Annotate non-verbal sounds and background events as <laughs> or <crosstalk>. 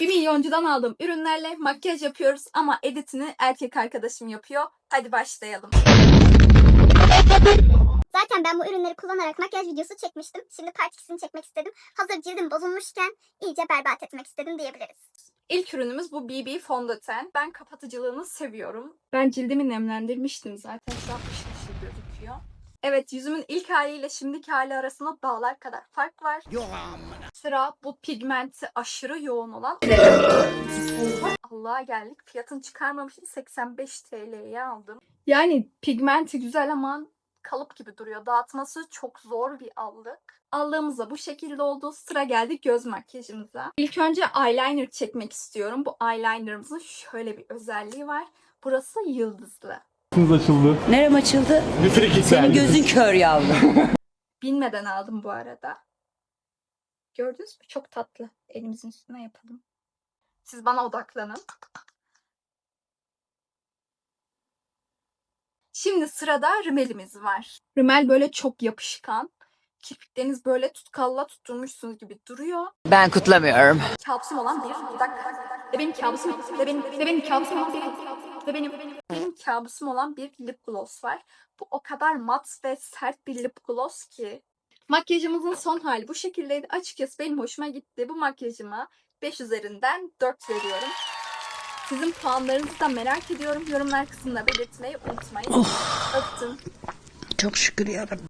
Bir milyoncudan aldığım ürünlerle makyaj yapıyoruz ama editini erkek arkadaşım yapıyor. Hadi başlayalım. Zaten ben bu ürünleri kullanarak makyaj videosu çekmiştim. Şimdi part 2'sini çekmek istedim. Hazır cildim bozulmuşken iyice berbat etmek istedim diyebiliriz. İlk ürünümüz bu BB fondöten. Ben kapatıcılığını seviyorum. Ben cildimi nemlendirmiştim zaten. Şu an ışıl ışıl gözüküyor. Evet yüzümün ilk haliyle şimdiki hali arasında dağlar kadar fark var. Sıra bu pigmenti aşırı yoğun olan. Allah'a geldik. Fiyatını çıkarmamışım. 85 TL'ye aldım. Yani pigmenti güzel ama kalıp gibi duruyor. Dağıtması çok zor bir allık. Allığımız da bu şekilde oldu. Sıra geldi göz makyajımıza. İlk önce eyeliner çekmek istiyorum. Bu eyelinerımızın şöyle bir özelliği var. Burası yıldızlı. Açıldı. Nerem açıldı? Frikik Senin gözün kör yavrum. <laughs> Bilmeden aldım bu arada. Gördünüz mü? Çok tatlı. Elimizin üstüne yapalım. Siz bana odaklanın. Şimdi sırada rimelimiz var. Rimel böyle çok yapışkan. Kirpikleriniz böyle tutkalla tutturmuşsunuz gibi duruyor. Ben kutlamıyorum. kabusum olan bir dudak. Ve benim kabusum, ve benim, ve benim kabusum olan bir, ve benim, benim kabusum olan bir lip gloss var. Bu o kadar mat ve sert bir lip gloss ki. Makyajımızın son hali bu şekildeydi. Açıkçası benim hoşuma gitti. Bu makyajıma 5 üzerinden 4 veriyorum. Sizin puanlarınızı da merak ediyorum. Yorumlar kısmında belirtmeyi unutmayın. Öptüm. Çok şükür yarabbim.